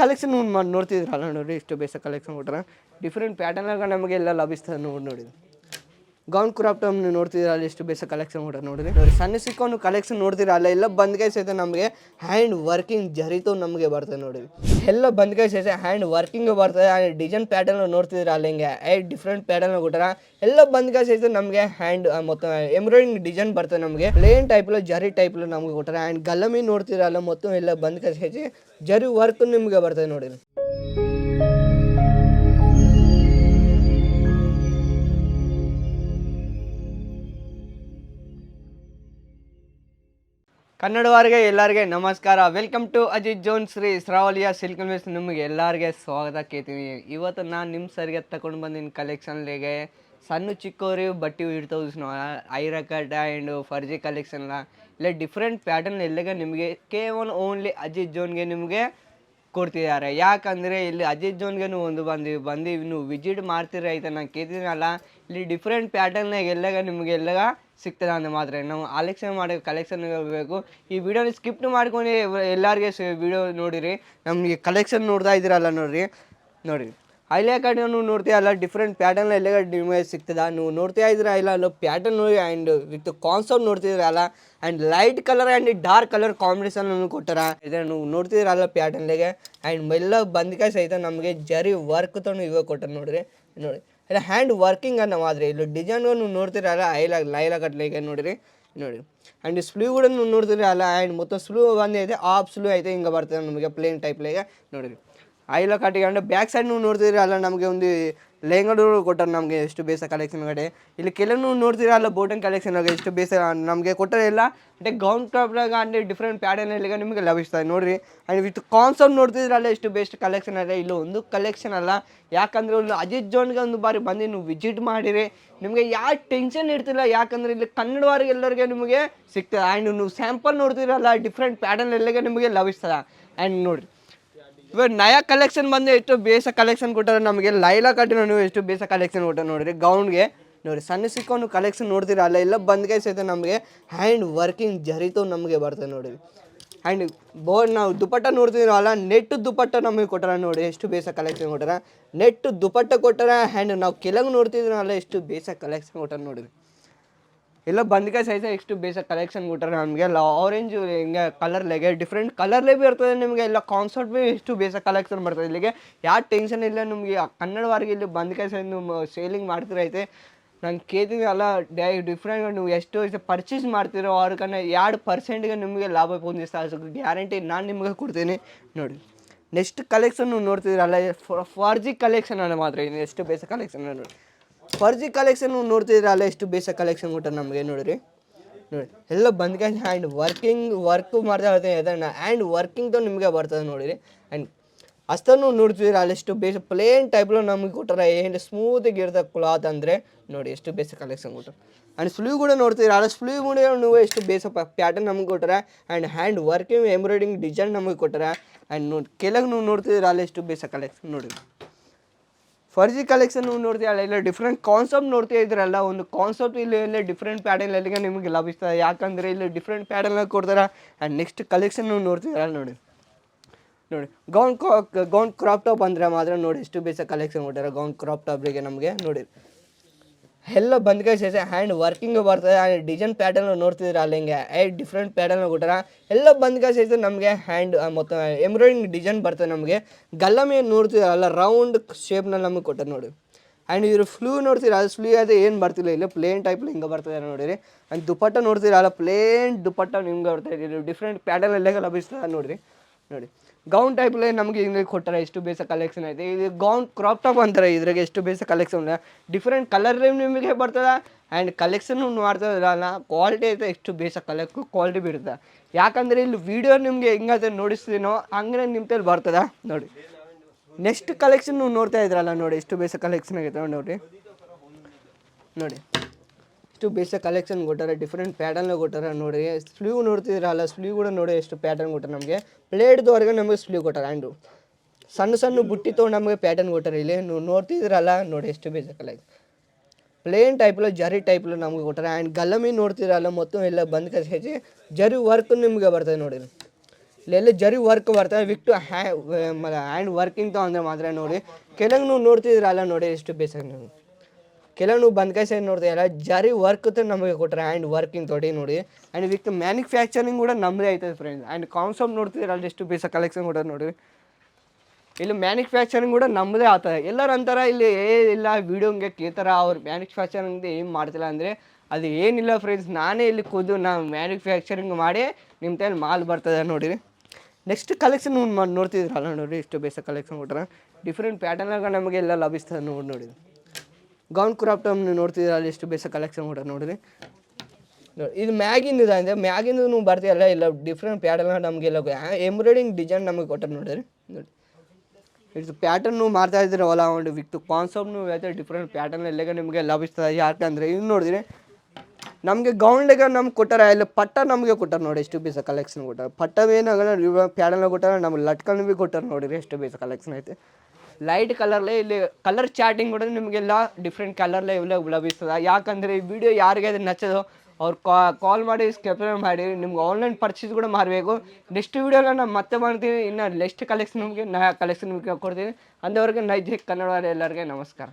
Collection ನೋಡ್ತಿದ್ರಲ್ಲ ನೋಡ್ರಿ ಇಷ್ಟು ಬೇಸ ಕಲೆಕ್ಷನ್ ಕೊಟ್ರೆ. ಡಿಫ್ರೆಂಟ್ ಪ್ಯಾಟರ್ನಾಗ ನಮಗೆ ಎಲ್ಲ ಲಭಿಸ್ತದೆ ನೋಡಿ ನೋಡಿ ಗೌನ್ ಕ್ರಾಪ್ ಟಾಪ್ ನೀವು ನೋಡ್ತಿದ್ದೀರ, ಅಲ್ಲಿ ಎಷ್ಟು ಬೇಸ ಕಲೆಕ್ಷನ್ ಕೊಟ್ಟಾರ ನೋಡ್ರಿ ನೋಡಿ, ಸಣ್ಣ ಸಿಕ್ಕೊಂಡು ಕಲೆಕ್ಷನ್ ನೋಡ್ತೀರ, ಅಲ್ಲ, ಎಲ್ಲ ಬಂದ್ಕೈ ಸಹಿತ ನಮಗೆ ಹ್ಯಾಂಡ್ ವರ್ಕಿಂಗ್ ಜರಿತು ನಮಗೆ ಬರ್ತದೆ ನೋಡಿ. ಎಲ್ಲ ಬಂದ್ಕೈ ಸಹಿತ ಹ್ಯಾಂಡ್ ವರ್ಕಿಂಗ್ ಬರ್ತದೆ ಡಿಸೈನ್ ಪ್ಯಾಟರ್ನ್ ನೋಡ್ತಿದ್ದೀರ, ಅಲ್ಲಿ ಹಿಂಗೆ ಐ ಡಿಫ್ರೆಂಟ್ ಪ್ಯಾಟರ್ನ್ ಕೊಟ್ಟಾರ. ಎಲ್ಲ ಬಂದ್ಕಾಯಿ ಸಹಿತ ನಮಗೆ ಹ್ಯಾಂಡ್ ಮೊತ್ತ ಎಂಬ್ರಾಯ್ಡಿಂಗ್ ಡಿಸೈನ್ ಬರ್ತದೆ ನಮಗೆ. ಪ್ಲೇನ್ ಟೈಪ್ಲು ಜರಿ ಟೈಪ್ಲು ನಮಗೆ ಕೊಟ್ಟರೆ. ಆ್ಯಂಡ್ ಗಲ್ಲಮಿ ನೋಡ್ತಿರಲ್ಲ ಮೊತ್ತ ಎಲ್ಲ ಬಂದ್ಕೈ ಸಹಿತ ಜರಿ ವರ್ಕ್ ನಿಮಗೆ ಬರ್ತದೆ ನೋಡಿ. ಕನ್ನಡವಾರಿಗೆ ಎಲ್ಲರಿಗೆ ನಮಸ್ಕಾರ. Welcome to Ajith zone Shri ಶ್ರಾವಲಿಯ silk ಮಿಸ್ ನಿಮಗೆ ಎಲ್ಲರಿಗೆ ಸ್ವಾಗತ ಕೇಳ್ತೀನಿ. ಇವತ್ತು ನಾನು ನಿಮ್ಮ ಸರಿಗೆ ತಗೊಂಡು ಬಂದಿನ ಕಲೆಕ್ಷನ್ಲಿಗೆ ಸಣ್ಣ ಚಿಕ್ಕೋರಿ, ಬಟ್ಟೆ ಇಡ್ತಾವ್ ಐರ ಕಟ್ ಆ್ಯಂಡ್ ಫರ್ಜಿ ಕಲೆಕ್ಷನ್ಲ ಇಲ್ಲ ಡಿಫ್ರೆಂಟ್ ಪ್ಯಾಟರ್ನ್ ಎಲ್ಲಿಗೆ ನಿಮಗೆ ಕೇವಲ ಓನ್ಲಿ ಅಜಿತ್ ಜೋನ್ಗೆ ನಿಮಗೆ ಕೊಡ್ತಿದ್ದಾರೆ. ಯಾಕಂದರೆ ಇಲ್ಲಿ ಅಜಿತ್ ಜೋನ್ಗೆ ಒಂದು ಬಂದೀವಿ ಬಂದು ನೀವು ವಿಜಿಟ್ ಮಾಡ್ತೀರಿ ಆಯ್ತಾ ನಾನು ಕೇಳ್ತೀನಲ್ಲ. ಇಲ್ಲಿ ಡಿಫ್ರೆಂಟ್ ಪ್ಯಾಟರ್ನಾಗ ಎಲ್ಲಾಗ ನಿಮಗೆ ಎಲ್ಲಗ ಸಿಗ್ತದೆ ಅಂದರೆ ಮಾತ್ರ. ನಾವು ಆಲೆಕ್ಷನ್ ಮಾಡಿ ಕಲೆಕ್ಷನ್ ಬೇಕು ಈ ವಿಡಿಯೋನ ಸ್ಕಿಪ್ ಮಾಡ್ಕೊಂಡು ಎಲ್ಲರಿಗೆ ವಿಡಿಯೋ ನೋಡಿರಿ. ನಮಗೆ ಕಲೆಕ್ಷನ್ ನೋಡ್ತಾ ಇದ್ದೀರಲ್ಲ ನೋಡಿರಿ. ನೋಡಿ ಐಲೆ ಕಡೆ ನೀವು ನೋಡ್ತೀಯಲ್ಲ ಡಿಫ್ರೆಂಟ್ ಪ್ಯಾಟರ್ನ್ ಎಲ್ಲ ನಿಮಗೆ ಸಿಗ್ತದೆ? ನೀವು ನೋಡ್ತಾ ಇದ್ದೀರಾ ಇಲ್ಲ, ಅಲ್ಲ pattern and with concept ನೋಡ್ತಿದ್ರಲ್ಲ and light colour and dark colour combination ಕೊಟ್ಟಾರ ಇದೆ ನೀವು ನೋಡ್ತಿದ್ದೀರಲ್ಲ ಪ್ಯಾಟರ್ನ್ಗೆ ಆ್ಯಂಡ್ ಎಲ್ಲ ಬಂದಿಕಾಯಿ ಸಹಿತ ನಮಗೆ ಜರಿ ವರ್ಕ್ ತೊಗೊಂಡು ಇವಾಗ ಕೊಟ್ಟಾರ ನೋಡಿರಿ. ನೋಡಿ ಇಲ್ಲ ಹ್ಯಾಂಡ್ ವರ್ಕಿಂಗ್ ಅನ್ನೋ ಮಾದ್ರೆ ಇಲ್ಲಿ ಡಿಸೈನ್ ನೀವು ನೋಡ್ತಿರಲ್ಲ ಐಲ, ಲೈಲ ಕಟ್ಲಿಕ್ಕೆ ನೋಡಿರಿ. ನೋಡಿ. ಆ್ಯಂಡ್ ಸ್ಲೀವ್ ಕೂಡ ನೀವು ನೋಡ್ತಿರಲ್ಲ ಆ್ಯಂಡ್ ಮೊತ್ತ ಸ್ಲೀವ್ ಬಂದೈತೆ ಆಫ್ ಸ್ಲೀವ್ ಐತೆ, ಹಿಂಗೆ ಬರ್ತದೆ ನಮಗೆ ಪ್ಲೇನ್ ಟೈಪ್ಲಿಗೆ ನೋಡಿರಿ. ಐಲ ಕಟ್ಟಿಕೊಂಡು ಬ್ಯಾಕ್ ಸೈಡ್ ನೀವು ನೋಡ್ತಿರಲ್ಲ ನಮಗೆ ಒಂದು ಲೆಹಂಗಾಗಳು ಕೊಟ್ಟರು ನಮಗೆ ಎಷ್ಟು ಬೇಸ ಕಲೆಕ್ಷನ್ ಕಡೆ. ಇಲ್ಲಿ ಕೆಲವು ನೋಡ್ತಿರಲ್ಲ ಬೋಟನ್ ಕಲೆಕ್ಷನ್ ಎಷ್ಟು ಬೇಸ ನಮಗೆ ಕೊಟ್ಟರೆ ಎಲ್ಲ అంటే ಗೌನ್ ಟಾಪ್ನಾಗ ಅಂದರೆ ಡಿಫ್ರೆಂಟ್ ಪ್ಯಾಟರ್ನಲ್ಲಿ ನಿಮಗೆ ಲಭಿಸ್ತದೆ ನೋಡಿರಿ ಆ್ಯಂಡ್ ವಿತ್ ಕಾನ್ಸರ್ಟ್ ನೋಡ್ತಿದ್ರಲ್ಲ ಎಷ್ಟು ಬೆಸ್ಟ್ ಕಲೆಕ್ಷನ್ ಅಲ್ಲ. ಇಲ್ಲಿ ಒಂದು ಕಲೆಕ್ಷನ್ ಅಲ್ಲ. ಯಾಕಂದರೆ ಒಂದು ಅಜಿತ್ ಜೋನ್ಗೆ ಒಂದು ಬಾರಿ ಬಂದು ನೀವು ವಿಜಿಟ್ ಮಾಡಿರಿ. ನಿಮಗೆ ಯಾವ ಟೆನ್ಷನ್ ಇರ್ತಿಲ್ಲ. ಯಾಕಂದರೆ ಇಲ್ಲಿ ಕನ್ನಡವಾರಿಗೆ ಎಲ್ಲರಿಗೆ ನಿಮಗೆ ಸಿಗ್ತದೆ. ಆ್ಯಂಡ್ ನೀವು ಸ್ಯಾಂಪಲ್ ನೋಡ್ತಿರಲ್ಲ ಡಿಫ್ರೆಂಟ್ ಪ್ಯಾಟರ್ನ್ ಎಲ್ಲಗೆ ನಿಮಗೆ ಲಭಿಸ್ತದೆ ಆ್ಯಂಡ್ ನೋಡಿರಿ. ಇವಾಗ ನಯಾ ಕಲೆಕ್ಷನ್ ಬಂದು ಎಷ್ಟು ಬೇಸ ಕಲೆಕ್ಷನ್ ಕೊಟ್ಟಾರೆ ನಮಗೆ, ಲೈಲಾ ಕಟ್ಟಿನ ನೀವು ಎಷ್ಟು ಬೇಸ ಕಲೆಕ್ಷನ್ ಕೊಟ್ಟಾರೆ ನೋಡಿರಿ ಗೌನ್ಗೆ ನೋಡಿ ಸಣ್ಣ ಸಿಕ್ಕೊಂಡು ಕಲೆಕ್ಷನ್ ನೋಡ್ತೀರ? ಅಲ್ಲ, ಎಲ್ಲ ಬಂದ್ಗೆ ಸಹಿತ ನಮಗೆ ಹ್ಯಾಂಡ್ ವರ್ಕಿಂಗ್ ಜರಿತು ನಮಗೆ ಬರ್ತದೆ ನೋಡಿ ಆ್ಯಂಡ್ ಬೋರ್ಡ್ ನಾವು ದುಪಟ್ಟ ನೋಡ್ತಿದ್ದೀರಲ್ಲ ನೆಟ್ ದುಪಟ್ಟ ನಮಗೆ ಕೊಟ್ಟಾರ ನೋಡಿ ಎಷ್ಟು ಬೇಸ ಕಲೆಕ್ಷನ್ ಕೊಟ್ಟಾರ. ನೆಟ್ ದುಪಟ್ಟ ಕೊಟ್ಟಾರ ಆ್ಯಂಡ್ ನಾವು ಕೆಳಗೆ ನೋಡ್ತಿದ್ದೀರಲ್ಲ ಎಷ್ಟು ಬೇಸ ಕಲೆಕ್ಷನ್ ಕೊಟ್ಟಾರ ನೋಡಿರಿ. ಎಲ್ಲ ಬಂದ್ಕೆ ಸಹಿತ ಎಷ್ಟು ಬೇಸ ಕಲೆಕ್ಷನ್ ಕೊಟ್ಟರೆ ನಮಗೆ, ಎಲ್ಲ ಆರೆಂಜ್ ಹಿಂಗೆ ಕಲರ್ಲೆಗೆ ಡಿಫ್ರೆಂಟ್ ಕಲರ್ಲೇ ಬಿ ಇರ್ತದೆ ನಿಮಗೆ, ಎಲ್ಲ ಕಾನ್ಸರ್ಟ್ ಭೀ ಎಷ್ಟು ಬೇಸ ಕಲೆಕ್ಷನ್ ಬರ್ತದೆ. ಇಲ್ಲಿಗೆ ಯಾವ ಟೆನ್ಷನ್ ಇಲ್ಲ ನಿಮಗೆ ಕನ್ನಡವಾರಿಗೆ ಇಲ್ಲಿ ಬಂದ್ಕೆ ಸೈಜ್ ನೀವು ಸೇಲಿಂಗ್ ಮಾಡ್ತಿರೈತೆ ನಂಗೆ ಕೇಳ್ತೀನಿ ಅಲ್ಲ, ಡೈ ಡಿಫ್ರೆಂಟ್ ನೀವು ಎಷ್ಟು ಪರ್ಚೇಸ್ ಮಾಡ್ತೀರೋ ಕನ್ನ ಎರಡು ಪರ್ಸೆಂಟ್ಗೆ ನಿಮಗೆ ಲಾಭ ಹೊಂದಿಸ್ತಾ ಗ್ಯಾರಂಟಿ ನಾನು ನಿಮಗೆ ಕೊಡ್ತೀನಿ. ನೋಡಿ ನೆಕ್ಸ್ಟ್ ಕಲೆಕ್ಷನ್ ನೋಡ್ತಿದ್ದೀರಲ್ಲ ಫಾರ್ ಜಿ ಕಲೆಕ್ಷನ್ ಅನ್ನೋ ಮಾತ್ರ ಎಷ್ಟು ಬೇಸ ಕಲೆಕ್ಷನ್ ನೋಡಿ. ಫರ್ಜಿ ಕಲೆಕ್ಷನ್ ನೋಡ್ತಿದ್ರೆ ಅಲ್ಲ? ಎಷ್ಟು ಬೇಸ ಕಲೆಕ್ಷನ್ ಕೊಟ್ಟ ನಮಗೆ, ನೋಡ್ರಿ. ನೋಡಿ, ಎಲ್ಲ ಬಂದ್ಕೊಂಡು ಆ್ಯಂಡ್ ವರ್ಕಿಂಗ್ ವರ್ಕ್ ಮಾಡ್ತಾ ಇರ್ತೇನೆ ಅದನ್ನು. ಆ್ಯಂಡ್ ವರ್ಕಿಂಗ್ದು ನಿಮಗೆ ಬರ್ತದೆ ನೋಡಿರಿ. ಆ್ಯಂಡ್ ಅಷ್ಟನ್ನು ನೋಡ್ತಿದ್ರೆ ಅಲ್ಲಿ? ಎಷ್ಟು ಬೇಸ ಪ್ಲೇನ್ ಟೈಪ್ಲು ನಮಗೆ ಕೊಟ್ಟರೆ ಏನು ಸ್ಮೂತ್ ಇರ್ತದೆ ಕ್ಲಾತ್ ಅಂದರೆ. ನೋಡಿ ಎಷ್ಟು ಬೇಸ ಕಲೆಕ್ಷನ್ ಕೊಟ್ಟರು ಆ್ಯಂಡ್ ಸ್ಲೀವ್ ಕೂಡ ನೋಡ್ತಿದ್ರೆ ಅಲ್ಲ? ಸ್ಲೀವ್ ಕೂಡ ನೀವು ಎಷ್ಟು ಬೇಸ ಪ್ಯಾಟರ್ನ್ ನಮಗೆ ಕೊಟ್ಟರೆ and hand working embroidering design ನಮಗೆ ಕೊಟ್ಟರೆ ಆ್ಯಂಡ್ ನೋಡಿ ಕೆಳಗೆ ನೀವು ನೋಡ್ತಿದ್ರೆ ಅಲ್ಲಿ? ಎಷ್ಟು ಬೇಸ ಕಲೆಕ್ಷನ್ ನೋಡಿ ಫರ್ಜಿ ಕಲೆಕ್ಷನ್ ನೋಡ್ತೀಯಲ್ಲ ಇಲ್ಲ ಡಿಫ್ರೆಂಟ್ ಕಾನ್ಸೆಪ್ಟ್ ನೋಡ್ತಾ ಇದ್ರಲ್ಲ? ಒಂದು ಕಾನ್ಸೆಪ್ಟ್ ಇಲ್ಲಿ ಎಲ್ಲ ಡಿಫ್ರೆಂಟ್ ಎಲ್ಲಿಗೆ ನಿಮಗೆ ಲಭಿಸ್ತದೆ ಯಾಕಂದರೆ ಇಲ್ಲಿ ಡಿಫ್ರೆಂಟ್ ಪ್ಯಾಟರ್ನ್ ಕೊಡ್ತಾರೆ? ಆ್ಯಂಡ್ ನೆಕ್ಸ್ಟ್ ಕಲೆಕ್ಷನ್ ನೋಡ್ತಿದ್ರಲ್ಲ ನೋಡಿ. ನೋಡಿ. ಗೌನ್ ಗೌನ್ ಕ್ರಾಪ್ ಟಾಪ್ ಅಂದರೆ ಮಾತ್ರ ನೋಡಿ, ಎಷ್ಟು ಬೇಸ ಕಲೆಕ್ಷನ್ ಕೊಟ್ಟಾರೆ. ಗೌನ್ ಕ್ರಾಪ್ ಟಾಪ್ಗೆ ನಮಗೆ, ನೋಡಿ. ಎಲ್ಲ ಬಂದ್ಕೆ ಸೇರಿಸಿ ಹ್ಯಾಂಡ್ ವರ್ಕಿಂಗ್ ಬರ್ತದೆ. ಆ್ಯಂಡ್ ಡಿಸೈನ್ ಪ್ಯಾಟರ್ನ್ ನೋಡ್ತಿದ್ರೆ ಅಲ್ಲಿ ಹಿಂಗೆ ಐ ಡಿಫ್ರೆಂಟ್ ಪ್ಯಾಟರ್ನ್ ಕೊಟ್ಟಾರ? ಎಲ್ಲ ಬಂದ್ಕೆ ಸೇರಿಸಿ ನಮಗೆ ಹ್ಯಾಂಡ್ ಮೊತ್ತ ಎಂಬ್ರಾಯ್ಡಿಂಗ್ ಡಿಸೈನ್ ಬರ್ತದೆ ನಮಗೆ. ಗಲ್ಲಮಿ ನೋಡ್ತಿದ್ರಲ್ಲ ರೌಂಡ್ ಶೇಪ್ನಲ್ಲಿ ನಮಗೆ ಕೊಟ್ಟರೆ ನೋಡಿ. ಆ್ಯಂಡ್ ಇವರು ಫ್ಲೂ ನೋಡ್ತೀರ ಅದು ಫ್ಲೂ ಅದೇ ಏನು ಬರ್ತಿಲ್ಲ, ಇಲ್ಲ ಪ್ಲೇನ್ ಟೈಪ್ ಹಿಂಗೆ ಬರ್ತದೆ ನೋಡಿರಿ. ಆ್ಯಂಡ್ ದುಪಟ್ಟ ನೋಡ್ತೀರಲ್ಲ ಪ್ಲೇನ್ ದುಪಟ್ಟ ನಿಮ್ಗೆ ಬರ್ತಾ ಇದು. ಡಿಫ್ರೆಂಟ್ ಪ್ಯಾಟರ್ನ್ ಎಲ್ಲ ಲಭಿಸ್ತದೆ ನೋಡಿರಿ. ನೋಡಿ. ಗೌನ್ ಟೈಪ್ಲೇ ನಮಗೆ ಹಿಂಗೆ ಕೊಟ್ಟಾರೆ ಎಷ್ಟು ಬೇಸ ಕಲೆಕ್ಷನ್ ಐತೆ. ಇದು ಗೌನ್ ಕ್ರಾಪ್ ಟಾಪ್ ಅಂತಾರೆ, ಇದ್ರಾಗೆ ಎಷ್ಟು ಬೇಸ ಕಲೆಕ್ಷನ್ ಡಿಫ್ರೆಂಟ್ ಕಲರ್ ನಿಮಗೆ ಬರ್ತದೆ ಆ್ಯಂಡ್ ಕಲೆಕ್ಷನ್ ಮಾಡ್ತದಲ್ಲ ಕ್ವಾಲಿಟಿ ಐತೆ, ಎಷ್ಟು ಬೇಸ ಕಲೆಕ್ಟ್ ಕ್ವಾಲಿಟಿ ಬಿಡುತ್ತೆ ಯಾಕಂದರೆ ಇಲ್ಲಿ ವೀಡಿಯೋ ನಿಮಗೆ ಹೆಂಗಾದ್ರೆ ನೋಡಿಸ್ತೀನೋ ಹಂಗೆ ನಿಮ್ಮ ತಲೆ ಬರ್ತದೆ. ನೋಡಿ. ನೆಕ್ಸ್ಟ್ ಕಲೆಕ್ಷನ್ ನೋಡ್ತಾ ಇದ್ರಲ್ಲ ನೋಡಿ, ಎಷ್ಟು ಬೇಸ ಕಲೆಕ್ಷನ್ ಆಗೈತೆ ನೋಡಿ ನೋಡಿ. ಎಷ್ಟು ಬೇಸಿಕ್ ಕಲೆಕ್ಷನ್ ಕೊಟ್ಟಾರೆ ಡಿಫ್ರೆಂಟ್ ಪ್ಯಾಟರ್ನ್ ಕೊಟ್ಟಾರೆ ನೋಡಿ ಸ್ಲೀವ್ ನೋಡ್ತಿದ್ರಲ್ಲ ಸ್ಲೀವ್ ಕೂಡ ನೋಡಿ ಎಷ್ಟು ಪ್ಯಾಟರ್ನ್ ಕೊಟ್ಟಾರೆ ನಮಗೆ. ಪ್ಲೇಟ್ದವರೆಗೆ ನಮಗೆ ಸ್ಲೀವ್ ಕೊಟ್ಟಾರೆ ಆ್ಯಂಡು ಸಣ್ಣ ಸಣ್ಣ ಬುಟ್ಟಿ ತೊಗೊಂಡು ನಮಗೆ ಪ್ಯಾಟರ್ನ್ ಕೊಟ್ಟಾರೆ ಇಲ್ಲಿ. ನೀವು ನೋಡ್ತಿದ್ರಲ್ಲ ನೋಡಿ ಎಷ್ಟು ಬೇಸ ಕಲೆಕ್ಷನ್ ಪ್ಲೇನ್ ಟೈಪ್ಲು ಜರಿ ಟೈಪ್ಲು ನಮಗೆ ಕೊಟ್ಟಾರೆ. ಆ್ಯಂಡ್ ಗಲ್ಲಮಿ ನೋಡ್ತಿರಲ್ಲ ಮೊತ್ತ ಎಲ್ಲ ಬಂದ್ ಕಸಿ ಜರಿ ವರ್ಕ್ ನಿಮಗೆ ಬರ್ತದೆ ನೋಡಿ ಇಲ್ಲೆಲ್ಲ ಜರಿ ವರ್ಕ್ ಬರ್ತದೆ. ವಿಕ್ಟು ಹ್ಯಾ ಹ್ಯಾಂಡ್ ವರ್ಕಿಂಗ್ ತೊಗೊಂಡ್ರೆ ಮಾತ್ರ ನೋಡಿ. ಕೆಲವು ನೋಡ್ತಿದ್ರಲ್ಲ ನೋಡಿ ಎಷ್ಟು ಬೇಸಾಗಿ ನೀವು ಕೆಲವು ನೀವು ಬಂದ್ ಕೈ ನೋಡಿದೆ ಅಲ್ಲ ಜರಿ ವರ್ಕ್ ನಮಗೆ ಕೊಟ್ಟರೆ ಆ್ಯಂಡ್ ವರ್ಕಿಂಗ್ ತೊಡಿ ನೋಡಿ. ಆ್ಯಂಡ್ ವಿತ್ ಮ್ಯಾನುಫ್ಯಾಕ್ಚರಿಂಗ್ ಕೂಡ ನಮ್ಮದೇ ಆಯ್ತದೆ ಫ್ರೆಂಡ್ಸ್ ಆ್ಯಂಡ್ ಕಾನ್ಸಪ್ ನೋಡ್ತಿದ್ರೆ ಅಲ್ಲಿ ಎಷ್ಟು ಬೇಸ ಕಲೆಕ್ಷನ್ ಕೂಡ ನೋಡಿ. ಇಲ್ಲಿ ಮ್ಯಾನುಫ್ಯಾಕ್ಚರಿಂಗ್ ಕೂಡ ನಮ್ಮದೇ ಆಗ್ತದೆ ಎಲ್ಲರ ಅಂತಾರ, ಇಲ್ಲಿ ಏ ಇಲ್ಲ ವೀಡಿಯೋಗೆ ಕೇಳ್ತಾರ, ಅವ್ರು ಮ್ಯಾನುಫ್ಯಾಕ್ಚರಿಂಗ್ ಏನು ಮಾಡ್ತಿಲ್ಲ ಅಂದರೆ ಅದು ಏನಿಲ್ಲ ಫ್ರೆಂಡ್ಸ್ ನಾನೇ ಇಲ್ಲಿ ಕೂದು ನಾವು ಮ್ಯಾನುಫ್ಯಾಕ್ಚರಿಂಗ್ ಮಾಡಿ ನಿಮ್ಮ ತೈಲಿ ಮಾಲ್ ಬರ್ತದೆ ನೋಡಿರಿ ನೆಕ್ಸ್ಟ್ ಕಲೆಕ್ಷನ್ ನೋಡ್ತಿದ್ರಲ್ಲ ನೋಡಿ, ಇಷ್ಟು ಬೇಸ ಕಲೆಕ್ಷನ್ ಕೊಟ್ರೆ. ಡಿಫ್ರೆಂಟ್ ಪ್ಯಾಟರ್ನಾಗ ನಮಗೆ ಎಲ್ಲ ಲಭಿಸ್ತದೆ ನೋಡಿ ನೋಡಿ. ಗೌನ್ ಕ್ರಾಪ್ ಟಮ್ ನೀವು ಅಲ್ಲಿ ಎಷ್ಟು ಬೇಸ ಕಲೆಕ್ಷನ್ ಕೊಟ್ರೆ ನೋಡಿರಿ. ನೋಡಿ, ಇದು ಮ್ಯಾಗಿಂದು ಇದೆ ಮ್ಯಾಗಿಂದು ನೀವು ಬರ್ತೀಯಲ್ಲ ಇಲ್ಲ ಡಿಫ್ರೆಂಟ್ ಪ್ಯಾಟರ್ನ್ ನಮಗೆಲ್ಲ ಎಂಬ್ರಾಯ್ಡಿಂಗ್ ಡಿಸೈನ್ ನಮಗೆ ಕೊಟ್ಟರೆ ನೋಡಿರಿ. ನೋಡಿ ಇದು ಪ್ಯಾಟರ್ನ್ ಮಾಡ್ತಾ ಹೊಲ ಒಂದು ವಿತ್ ಕಾನ್ಸೆಪ್ಟ್ ನೀವು ಹೇಳ್ತಾರೆ? ಡಿಫ್ರೆಂಟ್ ಪ್ಯಾಟರ್ನ್ ಎಲ್ಲ ನಿಮಗೆ ಲಭಿಸ್ತದೆ ಯಾಕಂದರೆ ಇದು ನೋಡಿದ್ರೆ ನಮಗೆ ಗೌಂಡಿಗೆ ನಮ್ಗೆ ಕೊಟ್ಟಾರ? ಇಲ್ಲ ಪಟ್ಟ ನಮಗೆ ಕೊಟ್ಟಾರ ನೋಡಿ ಎಷ್ಟು ಬೇಸ ಕಲೆಕ್ಷನ್ ಕೊಟ್ಟಾರ? ಪಟ್ಟ ಏನಾಗಲ್ಲ ಪ್ಯಾಡಲ್ ಕೊಟ್ಟಾರ ನಮ್ಗೆ ಲಟ್ಕನ್ ಭೀ ಕೊಟ್ಟಾರ ನೋಡಿರಿ. ಎಷ್ಟು ಬೇಸ ಕಲೆಕ್ಷನ್ ಐತೆ. ಲೈಟ್ ಕಲರ್ಲೇ ಇಲ್ಲಿ ಕಲರ್ ಚಾಟಿಂಗ್ ಕೂಡ ನಿಮಗೆಲ್ಲ ಡಿಫ್ರೆಂಟ್ ಕಲರ್ಲೇ ಇವೆಲ್ಲ ಲಭಿಸ್ತದೆ ಯಾಕಂದರೆ ಈ ವಿಡಿಯೋ ಅದು ನಚ್ಚೋದು ಅವ್ರು ಕಾಲ್ ಮಾಡಿ ಸ್ಕೆಪ್ಲೇ ಮಾಡಿ ನಿಮ್ಗೆ ಆನ್ಲೈನ್ ಪರ್ಚೇಸ್ ಕೂಡ ಮಾಡಬೇಕು. ನೆಕ್ಸ್ಟ್ ವೀಡಿಯೋನ ನಾನು ಮತ್ತೆ ಮಾಡ್ತೀನಿ. ಇನ್ನು ನೆಕ್ಸ್ಟ್ ಕಲೆಕ್ಷನ್ ನಿಮಗೆ, ನಾ ಕಲೆಕ್ಷನ್ ಕೊಡ್ತೀನಿ. ಅಂದವರೆಗೆ ನೈಜ ಕನ್ನಡ ಎಲ್ಲರಿಗೆ ನಮಸ್ಕಾರ.